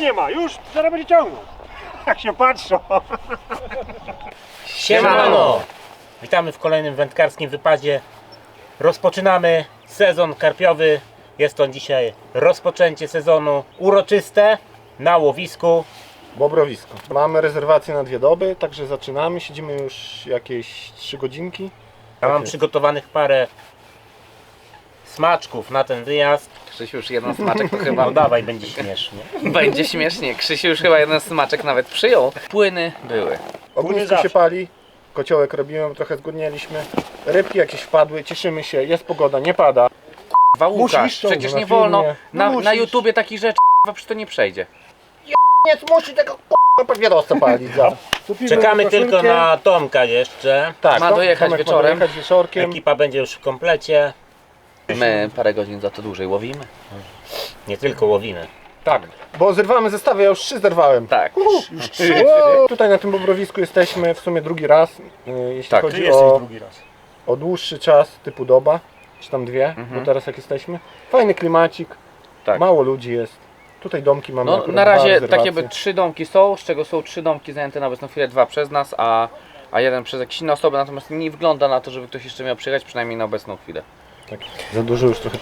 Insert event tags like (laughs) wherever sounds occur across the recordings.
nie ma, już zaraz będzie ciągnął. Jak się patrzą. Siemano! Witamy w kolejnym wędkarskim wypadzie. Rozpoczynamy sezon karpiowy. Jest to dzisiaj rozpoczęcie sezonu uroczyste na łowisku. Bobrowisko. Mamy rezerwację na dwie doby, także zaczynamy. Siedzimy już jakieś 3 godzinki. Ja mam jest. przygotowanych parę smaczków na ten wyjazd. Krzysiu już jeden smaczek to chyba No dawaj, będzie śmiesznie. (laughs) będzie śmiesznie. Krzysiu już chyba jeden smaczek nawet przyjął. Płyny były. Ognisko zawsze. się pali, kociołek robiłem, trochę zgłodnieliśmy. Rybki jakieś wpadły, cieszymy się, jest pogoda, nie pada. Wałówka. Musisz ciągnąć Przecież na nie wolno. filmie. Na, No na musisz. YouTubie takich rzeczy k***a, przecież to nie przejdzie. Nie, musi tego k***a papierosa palić za. Kupimy Czekamy koszulkę. tylko na Tomka jeszcze. Tak, Ma Tom- dojechać Tomek wieczorem. Ma dojechać wieczorkiem. Ekipa będzie już w komplecie. My parę godzin za to dłużej łowimy. Nie tylko łowimy. Tak, bo zerwamy zestawy, ja już trzy zerwałem. Tak. Wow. Tutaj na tym Bobrowisku jesteśmy w sumie drugi raz, y, jeśli Tak. chodzi Ty jesteś o, drugi raz. o dłuższy czas typu doba, czy tam dwie, Mhm. bo teraz jak jesteśmy. Fajny klimacik, Tak. mało ludzi jest. Tutaj domki mamy No akurat na dwa razie tak rezerwacje. jakby trzy domki są, z czego są trzy domki zajęte na obecną chwilę, dwa przez nas, a, a jeden przez jakieś inne osoby, natomiast nie wygląda na to, żeby ktoś jeszcze miał przyjechać, przynajmniej na obecną chwilę. Tak. Za dużo już trochę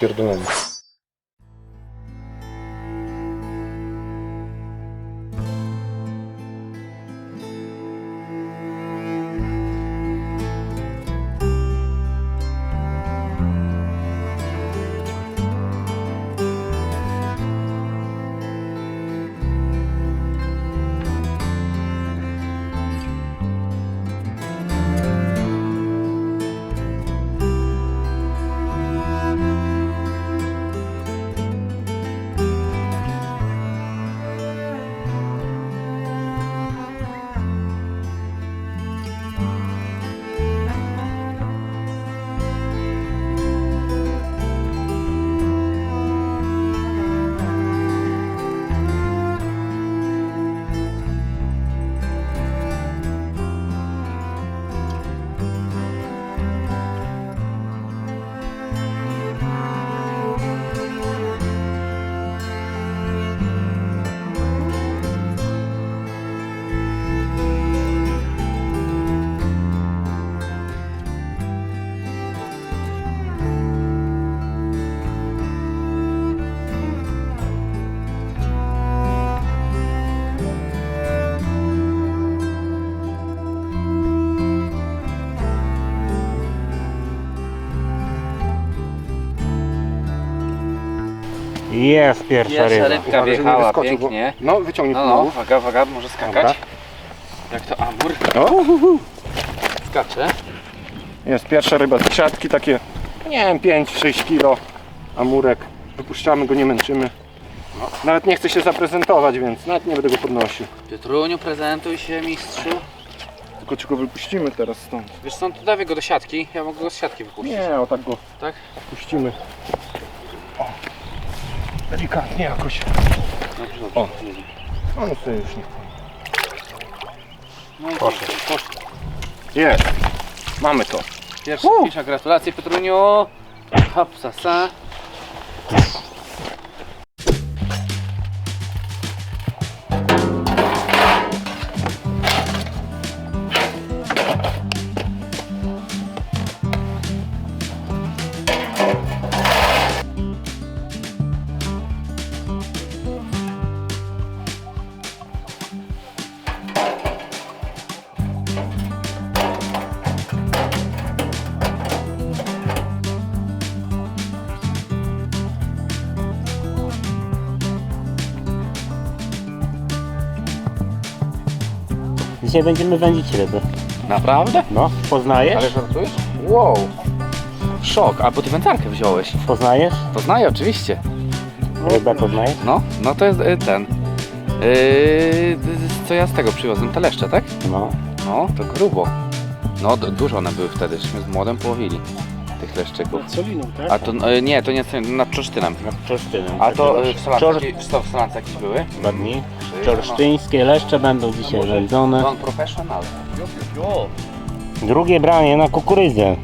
Jest pierwsza ryba. rybka Uwaga, żeby nie wjechała wyskoczył, bo- pięknie. No, wyciągnij No, no, uwaga, uwaga, może skakać. Dobra. Jak to amur O, hu, hu. skacze. Jest pierwsza ryba z siatki, takie, nie wiem, 5-6 kilo. Amurek. Wypuszczamy go, nie męczymy. Nawet nie chce się zaprezentować, więc nawet nie będę go podnosił. Piotruniu, prezentuj się mistrzu. Tylko czy go wypuścimy teraz stąd? Wiesz co, to dawaj go do siatki, ja mogę go z siatki wypuścić. Nie, o tak go Tak? puścimy. Delikatnie jakoś. Dobrze, O. On sobie już nie No i poszedł, poszedł. Jest. Mamy to. Pierwsza, pierwsza gratulacje Piotruniu. Hop, Dzisiaj będziemy wędzić ryby. Naprawdę? No, poznajesz? Ale żartujesz? Wow. Szok, a bo ty wędzarkę wziąłeś. Poznajesz? Poznaję oczywiście. Rybę poznajesz? No, no to jest y, ten. Yy, co ja z tego przywiozłem? Te leszcze, tak? No. No, to grubo. No, d- dużo one były wtedy, żeśmy z młodem połowili leszczyków. Soliną, tak? A to, y, nie, to nie nad Czorsztynem. Na Czorsztynem. A to y, w Czor... Solance, jakieś- co, w Solance jakieś były? Dwa dni. Czorsztyńskie leszcze będą dzisiaj wędzone. Non professional. Drugie branie na kukurydzę.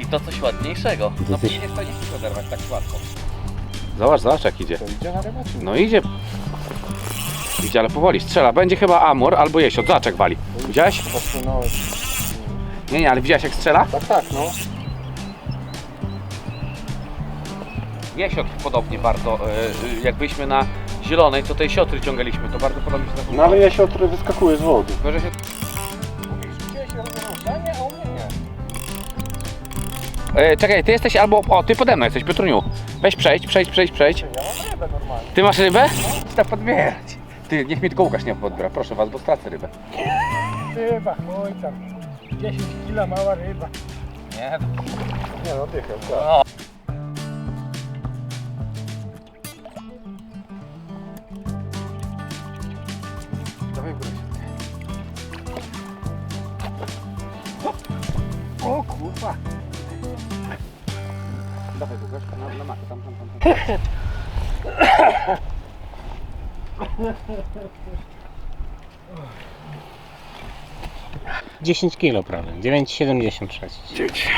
I to coś ładniejszego. No No przecież przecież to nie chce oderwać tak łatwo. Zobacz, zobacz jak idzie. To idzie na nie? No idzie. Idzie, ale powoli, strzela. Będzie chyba Amur albo Jesiot. Zaczek wali. Widziałeś? Nie, nie, ale widziałeś jak strzela? Tak, tak, no. Jesiot podobnie bardzo. e, e, jak byliśmy na zielonej, to tej siotry ciągaliśmy. To bardzo podobnie się No zachowało. ale ja się od wyskakuje z wody. Tylko, że się... E, czekaj, ty jesteś albo. O, ty pode mną jesteś, Piotruniu. Weź przejdź, przejdź, przejdź, przejdź. Ty masz rybę? Chcę podbierać. Ty, niech mi tylko Łukasz nie podbiera, proszę was, bo stracę rybę. Ryba, oj tam. 10 kila mała ryba. Nie, Nie no, dychę, tak. dawaj Kurwa. Dawaj Łukasz, na, na makę, tam, tam, tam. tam. 10 kilo prawie, 9,76.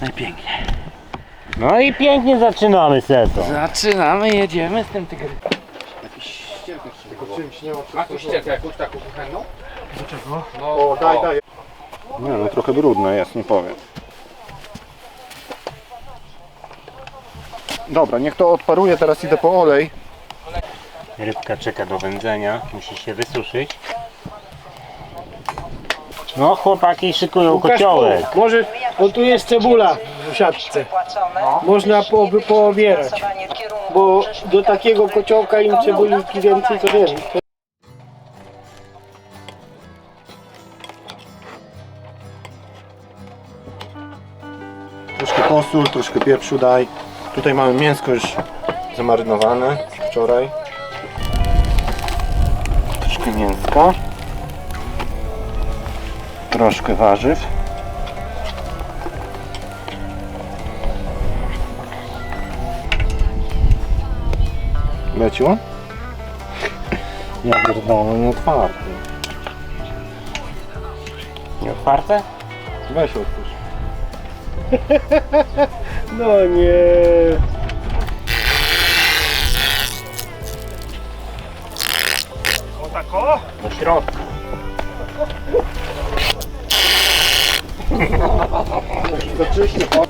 Najpiękniej. No i pięknie zaczynamy sezon. Zaczynamy, jedziemy z tym tygrysem. Tylko czymś nie ma A tu ścierkę jakąś taką kuchenną? No, O, daj, daj. Nie no, trochę brudne jest, nie powiem. Dobra, niech to odparuje, teraz idę po olej. Rybka czeka do wędzenia, musi się wysuszyć. No chłopaki szykują kociołek. Może, bo tu jest cebula w siatce. Można po, poobierać. Bo do takiego kociołka im cebuliki więcej to wiem. To Troszkę pieprzu daj. Tutaj mamy mięsko już zamarynowane wczoraj. Troszkę mięska. Troszkę warzyw. Leciło? Ja pierdolę, nie otwarty. Nie otwarte? Weź otwórz. (laughs) No nie. O tak o? Do środka. To czyście, o.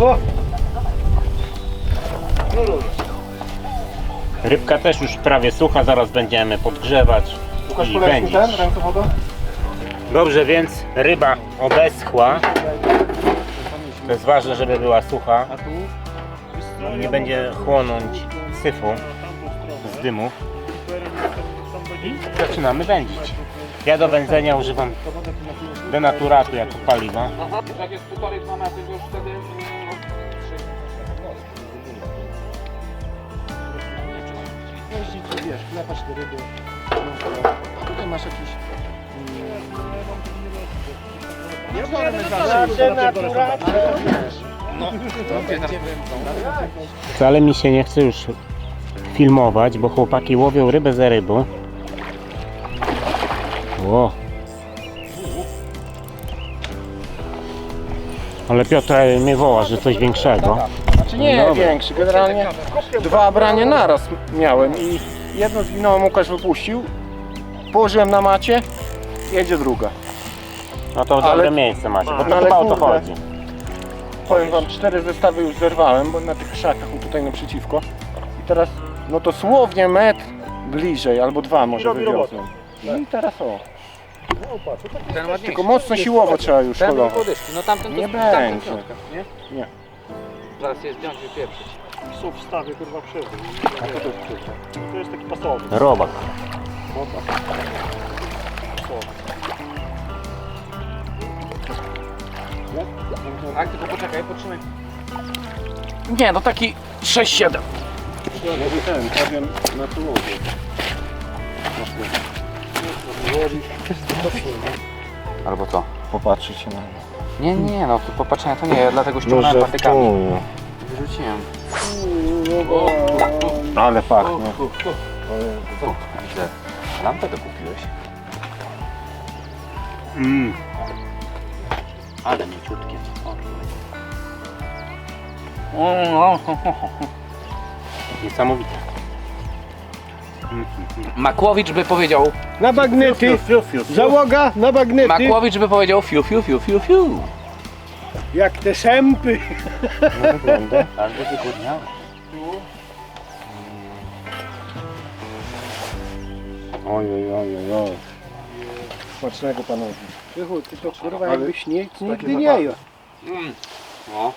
O! Rybka też już prawie sucha, zaraz będziemy podgrzewać i wędzić. Dobrze, więc ryba obeschła. To jest ważne, żeby była sucha i nie będzie chłonąć syfu z dymów. I zaczynamy wędzić. Ja do wędzenia używam denaturatu jako paliwa. Jak jest półtorej, dwa metry, to już wtedy... Jeździć, wiesz, klepać ryby. Tutaj masz jakiś... Wcale mi się nie chce już filmować, bo chłopaki łowią rybę za rybą. Ło. Ale Piotr mnie woła, że coś większego. Znaczy nie Dobra. większy, generalnie dwa branie naraz miałem i jedno zwinąłem, Łukasz wypuścił, położyłem na macie, jedzie druga. No to Ale- dobre miejsce macie, bo No to ale chyba o to kurde. chodzi. Powiem wam, cztery zestawy już zerwałem, bo na tych krzakach o, tutaj naprzeciwko. I teraz, no to słownie metr bliżej, albo dwa może robi wywiozłem. I teraz o, Ten ładniejszy. tylko mocno siłowo trzeba już Ten był holować. podyszki, no tamten to Nie tamten będzie. środka, nie? Nie. Zaraz je zdjąć i pieprzyć. Są w stawie kurwa krzywy. To jest taki pasowy. Robak. Tak, tylko poczekaj, potrzymaj. Nie, no taki 6-7. Może ten, prawie na połowie. Albo co? Popatrzeć się na Nie, nie, no to popatrzenia to nie, ja dlatego ściągnąłem patykami. Wyrzuciłem. Ale pachnie. Co? Widzę. Lampę to kupiłeś? Mm. Ale mięciutkie. Niesamowite. Makłowicz by powiedział, Na bagnety. Fiu, fiu, fiu. Załoga na bagnety. Makłowicz by powiedział fiu, fiu, fiu, fiu, fiu. Jak te sępy. No wygląda. Albo wygórniały. Oj, oj, oj, oj. Smacznego panowie. Krzychu, ty to kurwa jakbyś nie, nigdy nie jadł. No.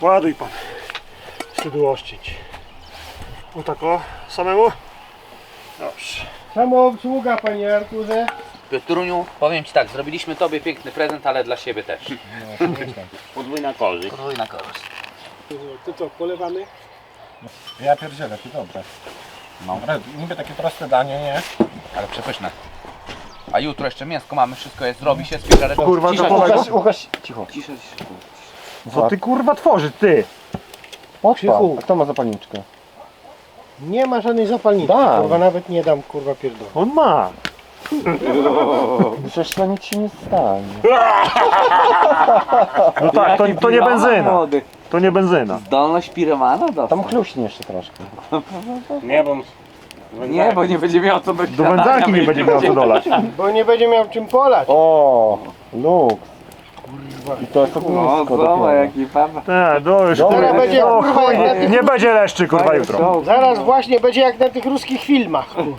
Ładuj pan. Wstydu oszczędź. O tak o, samemu? Dobrze. Samoobsługa, panie Arturze. Piotruniu, powiem Ci tak, zrobiliśmy Tobie piękny prezent, ale dla siebie też. Podwójna korzyść. Podwójna korzyść. To co, polewamy? Ja pierdzielę, to dobre. No. Dobre, Niby takie proste danie, nie? Ale przepyszne. A jutro jeszcze mięsko mamy, wszystko jest, robi się. Kurwa, cisza, polega- cisza, Ugaś, cicho. cisza, cisza. Co ty kurwa tworzy, ty? Krzychu. A kto ma zapalniczkę? Nie ma żadnej zapalnicy. Dam. Kurwa, nawet nie dam kurwa pierdolę. On ma. (laughs) Przecież to nic się nie stanie. No tak, to, to nie benzyna. To nie benzyna. Zdolność piromana do. Tam chluśnie jeszcze troszkę. (laughs) Nie, bo... Nie, bo nie będzie miał co do Do wędzarki nie będzie miał co (laughs) dolać. Bo nie będzie miał czym polać. O, luks. I to jest ognisko dopiero. papa. Tak, do już Dobra, kurwa, będzie, o, kurwa, chuj, jak na nie, tych- nie będzie leszczy kurwa jutro. Zaraz właśnie będzie jak na tych ruskich filmach. kurwa.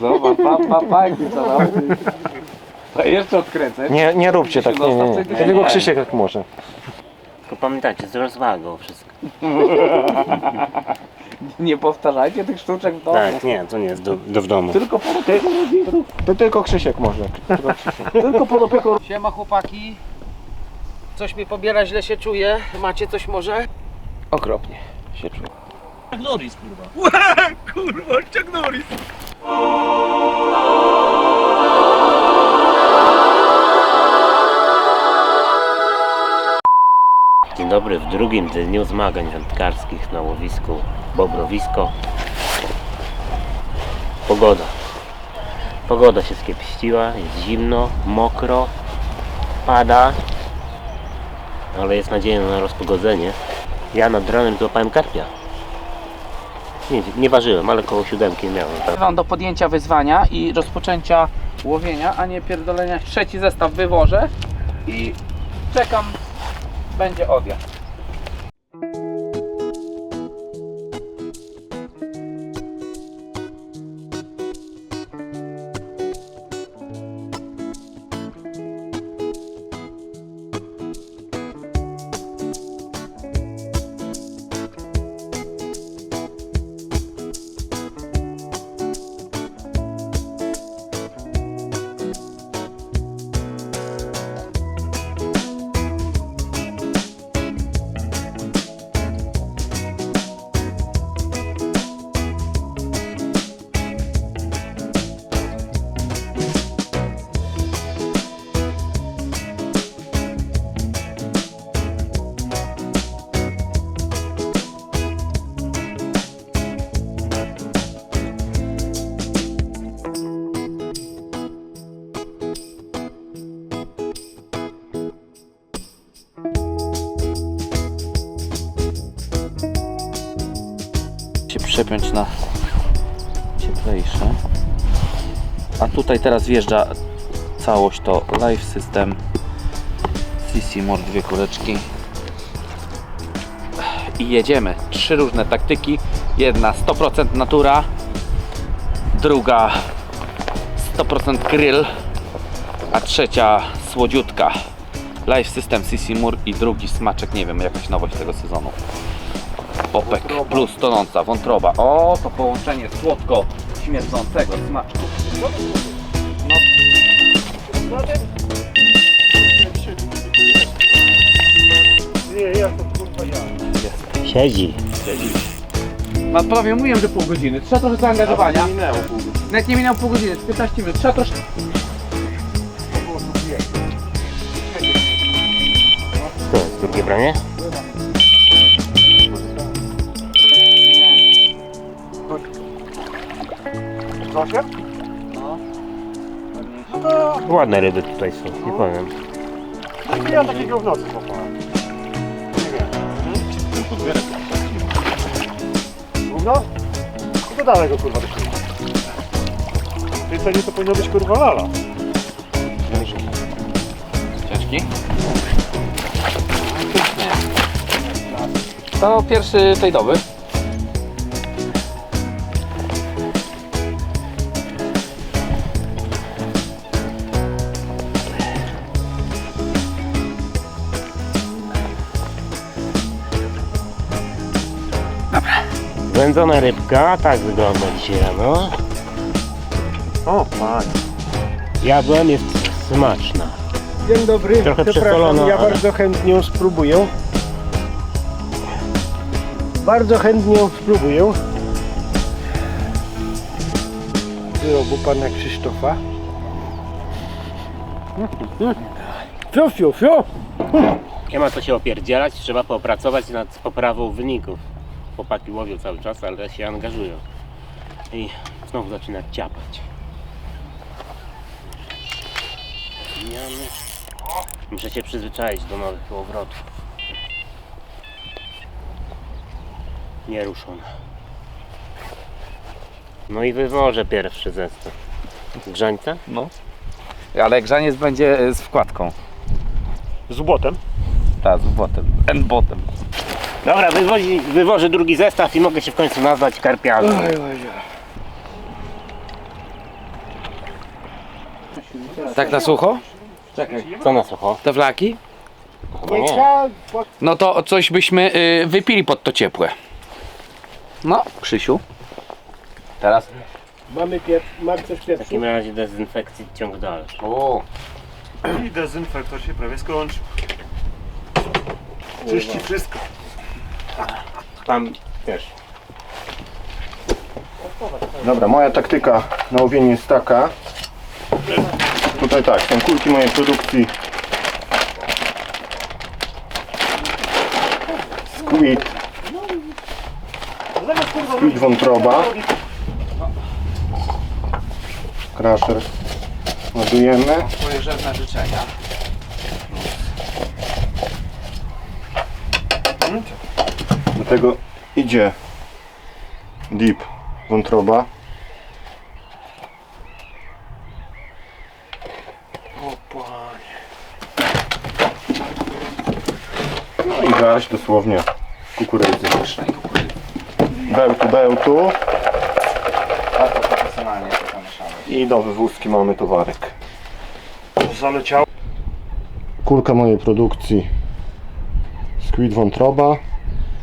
Zobacz, papa, pajki co robi. To jeszcze odkręcę. Nie, nie róbcie tak, nie, nie, nie. Tylko Krzysiek jak może. Tylko pamiętajcie, z rozwagą wszystko. (laughs) Nie powtarzajcie tych sztuczek w domu. Tak, nie, to nie jest do, do w domu. Tylko pod opieką rodziców. To tylko Krzysiek może. Tylko Krzysiek. Tylko pod opieką Siema chłopaki. Coś mnie pobiera, źle się czuję. Macie coś może? Okropnie się czuję. (laughs) Dzień dobry, w drugim dniu zmagań wędkarskich na łowisku Bobrowisko. Pogoda. Pogoda się skiepściła, jest zimno, mokro, pada, ale jest nadzieja na rozpogodzenie. Ja nad ranem złapałem karpia. Nie, nie ważyłem, ale koło siódemki miałem. Wam do podjęcia wyzwania i rozpoczęcia łowienia, a nie pierdolenia. Trzeci zestaw wywożę i czekam. Będzie odjazd. Przepiąć na cieplejsze. A tutaj teraz wjeżdża całość to Live System CC More dwie kuleczki i jedziemy. Trzy różne taktyki. Jedna 100% natura, druga 100% grill, a trzecia słodziutka. Live System CC Mur i drugi smaczek, nie wiem, jakaś nowość tego sezonu. Popek plus tonąca wątroba. O, to połączenie słodko śmierdzącego smaczku. Nie, ja to kurwa ja. Siedzi. A prawie mówiłem, że pół godziny. Trzeba trochę zaangażowania. Minęło pół godziny. Nawet nie minęło pół godziny, 15 minut. Trzeba troszkę. To jest drugie branie? Zosier? No. No to Ładne ryby tutaj są, nie powiem. Ja takiego w nocy popałem. Nie wiem. Gówno? No to dalej go kurwa do. W tej cenie to powinno być kurwa lala. Ciężki? To pierwszy tej doby. Wędzona rybka, tak wygląda dzisiaj rano. O, panie. Jadłem, jest smaczna. Dzień dobry, Trochę przepraszam, przesolona, ja ale- bardzo chętnie ją spróbuję. Bardzo chętnie ją spróbuję. Wyrobu pana Krzysztofa. Fiu, fiu, fiu. Nie ma co się opierdzielać, trzeba popracować nad poprawą wyników. Chłopaki łowią cały czas, ale się angażują. I znowu zaczyna ciapać. Zmiany. Muszę się przyzwyczaić do nowych obrotów. Nie ruszone. No i wywożę pierwszy zestaw. Grzańca? No. Ale grzaniec będzie e, z wkładką. Z błotem? Tak, z botem. End botem. Dobra, wywozi, wywożę drugi zestaw i mogę się w końcu nazwać karpiarzem. Tak na sucho? Czekaj. Co na sucho? Te flaki? Chyba Nie No to coś byśmy y, wypili pod to ciepłe. No, Krzysiu. Teraz? Mamy pier... Mam coś W pieprzu? takim razie dezynfekcji ciąg dalszy. O, I dezynfektor się prawie skończył. Czyści wszystko. Tam też. Dobra, moja taktyka na łowienie jest taka. Tutaj tak, są kulki mojej produkcji. Squid. Squid wątroba. Crusher. Ładujemy. twoje rzewne życzenia. Tego idzie dip wątroba. No i garść dosłownie kukurydzy. Bełtu, bełtu Bardzo profesjonalnie to i do wywózki mamy towarek. Zaleciał. Kulka mojej produkcji Squid wątroba.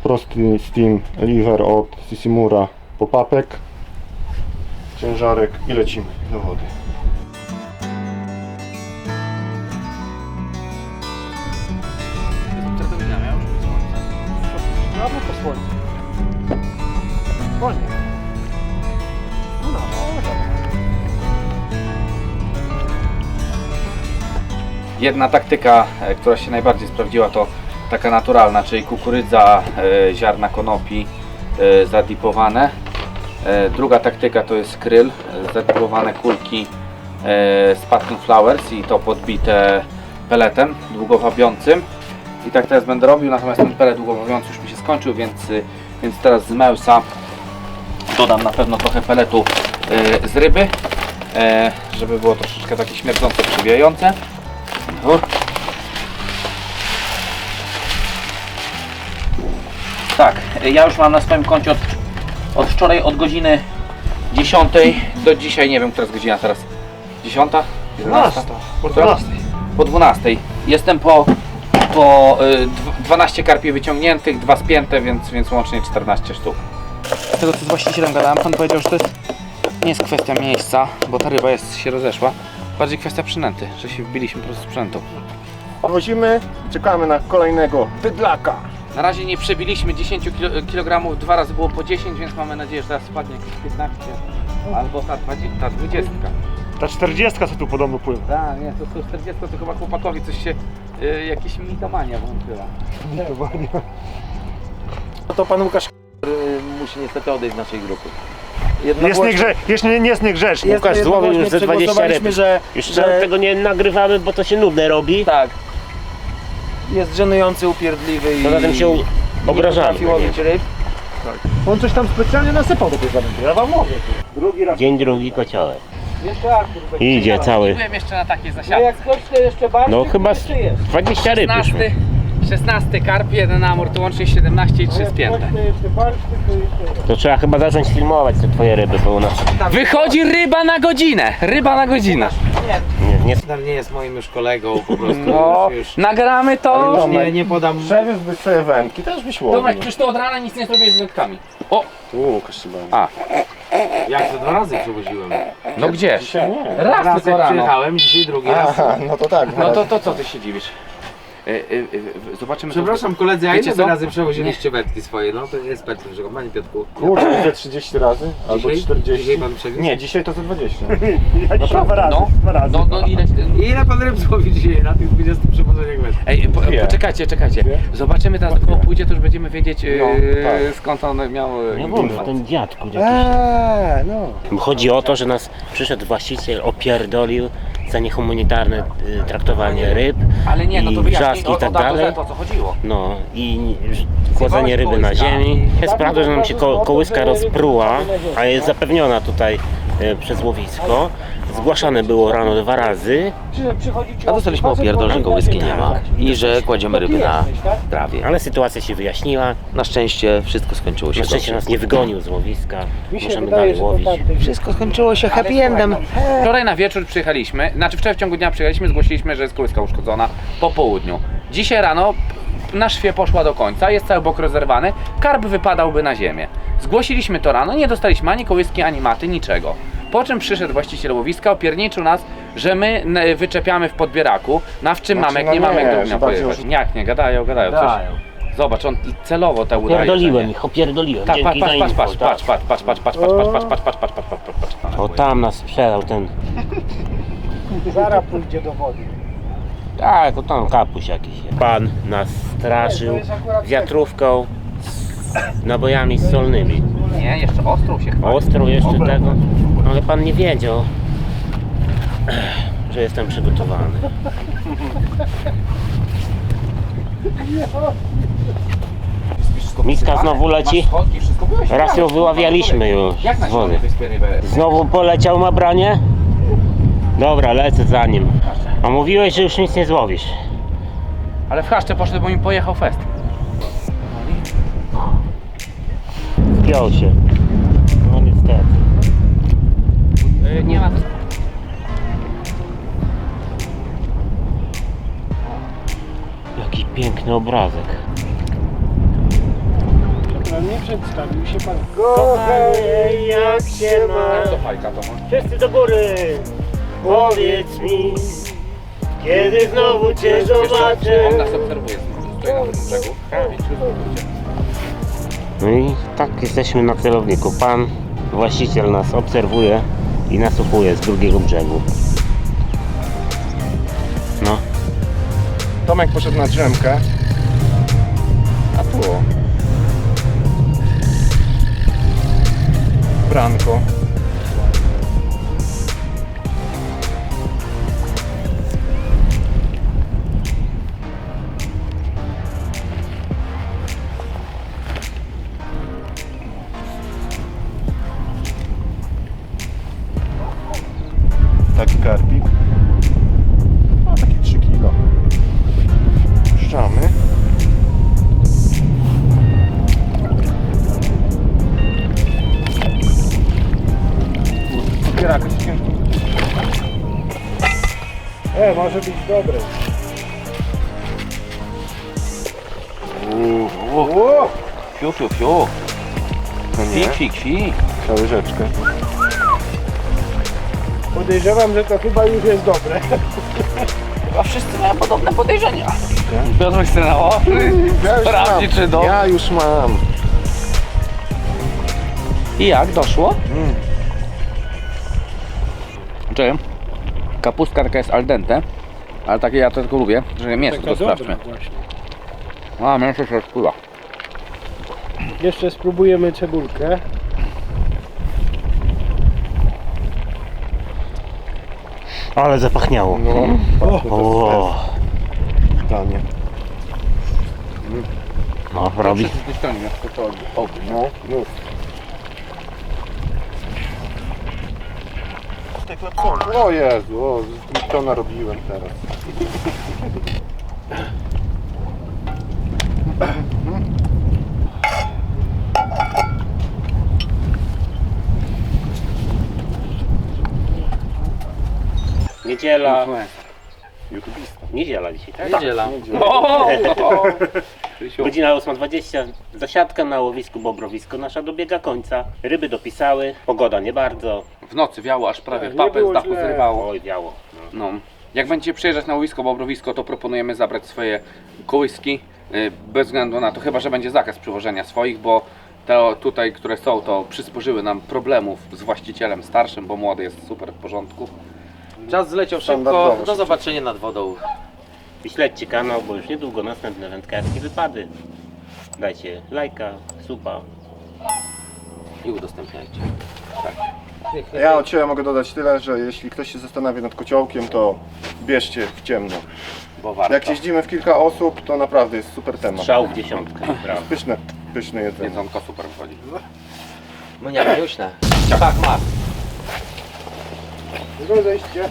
Prosty steam liver od Sissimura popapek. Ciężarek i lecimy do wody. Po słońcu. Wolnie. No, Jedna taktyka, e, która się najbardziej sprawdziła, to taka naturalna, czyli kukurydza, e, ziarna konopi e, zadipowane. E, Druga taktyka to jest kryl, zadipowane kulki z Pattern Flowers i to podbite peletem długowabiącym. I tak teraz będę robił, natomiast ten pelet długowabiący już mi się skończył, więc, więc teraz z Meusa dodam na pewno trochę peletu z ryby, żeby było troszeczkę takie śmierdzące, przybijające. Ja już mam na swoim koncie od, od wczoraj od godziny 10 do dzisiaj, nie wiem, która jest godzina teraz. 10? 11? Po 12. Po 12. Jestem po, po y, dw- 12 karpi wyciągniętych, dwa spięte, więc, więc łącznie 14 sztuk. Z tego co z właścicielem gadałem, pan powiedział, że to jest, nie jest kwestia miejsca, bo ta ryba jest, się rozeszła, bardziej kwestia przynęty, że się wbiliśmy po prostu sprzętu. Wozimy, czekamy na kolejnego bydlaka. Na razie nie przebiliśmy 10 kg, dwa razy było po 10, więc mamy nadzieję, że teraz spadnie jakieś 15 albo ta 20. Ta 20. Ta 40 co tu podobno pływa. Tak, nie, to są 40, to chyba chłopakowi coś się, y, jakieś mitomania włączyła. Nie, chyba nie. To pan Łukasz musi niestety odejść z naszej grupy. Jest, niegrze, jest, nie, nie jest niegrzeczny. Jest Łukasz złowił już ze 20 ryb. że, Już że tego nie nagrywamy, bo to się nudne robi. Tak. Jest żenujący, upierdliwy i... Poza tym się nie obrażamy. potrafi łowić ryb. On coś tam specjalnie nasypał do tej zanęty, ja wam mówię. Drugi raz. Dzień drugi kociołek. jeszcze Artur będzie. Idzie cały. Byłem jeszcze na takiej No zasiadce. jak to jeszcze bardziej, No to chyba z jeszcze jest. 20 ryb już. 16, 16 karp, jeden amur, to łącznie 17 i 3 Jak spięte. ktoś to jeszcze bardziej, to jeszcze jest. To trzeba chyba zacząć filmować te twoje ryby, bo u nas Wychodzi ryba na godzinę! Ryba na godzinę. nie, nie nie jest moim już kolegą, po prostu No, już... nagramy to. Już nie, nie podam... Przewiózłbyś sobie wędki, też byś łowił. Dobra, przecież to od rana nic nie zrobiłeś z wędkami. O, Tu Łukasz się bawi. a, Jak to dwa razy przewoziłem. no gdzie? Dzisiaj nie. Raz Raz tylko jak rano. przyjechałem, dzisiaj drugi raz. Aha, no to tak. No to, to co ty się dziwisz? E, e, e, zobaczymy. co- Przepraszam koledzy, a Wiecie ile co? wy razy przewoziliście wędki swoje? No to nie jest pewne, że Panie Piotrku. Kurczę, widzę 30 razy, albo Dzisiaj? 40. Dzisiaj pan przewiózł? Nie, dzisiaj to ze 20. Naprawdę? No, no, no ile... I ile pan ryb złowi dzisiaj na tych 20 przewożeniach wędki? Ej, po, Dwie. poczekajcie, czekajcie. Dwie. Zobaczymy teraz, do kogo pójdzie, to już będziemy wiedzieć e, No, tak. skąd on miał e, Nie informacje. wiem, ten dziadku jakiś. Eee, no. Chodzi o to, że nas przyszedł właściciel, opierdolił za niehumanitarne y, traktowanie ryb Ale nie, no to i wyjaśnij wrzaski i od, tak od A do dalej. Z, o co chodziło. No i kładzenie ryby na ziemi. Jest prawda, że nam się ko kołyska rozpruła, a jest zapewniona tutaj y, przez łowisko. Zgłaszane było rano dwa razy, A dostaliśmy opierdol, że kołyski nie ma i że kładziemy ryby na tak? trawie. ale sytuacja się wyjaśniła. Na szczęście wszystko skończyło się Na szczęście dobrze. nas nie wygonił z łowiska. Możemy dalej łowić. tamtej- Wszystko skończyło się happy endem. Wczoraj na wieczór przyjechaliśmy, znaczy wczoraj w ciągu dnia przyjechaliśmy, zgłosiliśmy, że jest kołyska uszkodzona po południu. Dzisiaj rano na szwie poszła do końca, jest cały bok rozerwany, karb wypadałby na ziemię. Zgłosiliśmy to rano, nie dostaliśmy ani kołyski, ani maty, niczego. Po czym przyszedł właściciel łowiska, opierniczył nas, że my n- wyczepiamy w podbieraku, na w czym Znaczy, mamy, jak no nie mamy, nie, jak do że bardziej pojechać. już- Jak nie, gadają, gadają. Coś. Dają. Zobacz, on celowo te udaje. że Opierdoliłem nie. ich, opierdoliłem. Tak, Dzięki patrz, za patrz, info, patrz, tak. patrz, patrz, patrz, patrz, patrz, patrz, patrz, patrz, patrz, patrz, patrz, patrz, patrz, patrz, patrz. O tam nas sprzedał ten. Zaraz pójdzie do wody. Tak, o tam kapuś jakiś. Pan nas straszył wiatrówką z nabojami solnymi. Nie, jeszcze ostrą się chwali. Ostro jeszcze tego. Ale pan nie wiedział, że jestem przygotowany. Miska znowu leci. Raz ją wyławialiśmy już z wody. Znowu poleciał ma branie? Dobra, lecę za nim. A mówiłeś, że już nic nie złowisz. Ale w chaszcze poszedł, bo mi pojechał fest. Wpiął się. Nie ma... Jaki piękny obrazek. Nie przedstawił się pan. Kochanie, jak się ma? Fajka to ma? Wszyscy do góry! Powiedz mi, kiedy znowu cię zobaczę. On nas obserwuje tutaj na tym brzegu. No i tak jesteśmy na celowniku. Pan właściciel nas obserwuje i nasłuchuje z drugiego brzegu. No, Tomek poszedł na drzemkę. A tu. Branko. Taki karpik. No taki 3 kilo. Puszczamy. Zbierak jest ciężko. E, może być dobre. Fiu, fiu, fiu. No nie, łyżeczkę. Podejrzewam, że to chyba już jest dobre. Chyba wszyscy mają podobne podejrzenia. Piotr chce na o? Ja już Sprawdzi, mam. czy do... Ja już mam. I jak, doszło? Mm. Czekaj. Kapustka taka jest al dente. Ale takie ja to tylko lubię, że mięso to sprawdźmy. właśnie. A, mięso się rozpływa. Jeszcze spróbujemy cebulkę. Ale zapachniało. No, to O, jest no robi. No, no. O Jezu, o, to narobiłem teraz. Niedziela. Niedziela dzisiaj, tak? Niedziela. O, o, (laughs) Godzina 8.20. Zasiadka na łowisku Bobrowisko nasza dobiega końca. Ryby dopisały. Pogoda nie bardzo. W nocy wiało, aż prawie Nie papę było z dachu źle. zrywało. Oj, wiało. No. No. Jak będziecie przyjeżdżać na łowisko Bobrowisko, to proponujemy zabrać swoje kołyski. y, Bez względu na to, chyba że będzie zakaz przywożenia swoich, bo te tutaj, które są, to przysporzyły nam problemów z właścicielem starszym, bo młody jest super w porządku. Czas zleciał szybko. Standardowo Do zobaczenia nad wodą. I śledźcie kanał, bo już niedługo następne wędkarskie wypady. Dajcie lajka, suba. I udostępniajcie. Ja od siebie mogę dodać tyle, że jeśli ktoś się zastanawia nad kociołkiem, to bierzcie w ciemno. Bo warto. Jak jeździmy w kilka osób, to naprawdę jest super temat. Strzał w dziesiątkę. (laughs) Brawo. Pyszne, pyszne jedzenie. Jedzonko super wchodzi. No nie, juśne. Tak, Rozejście.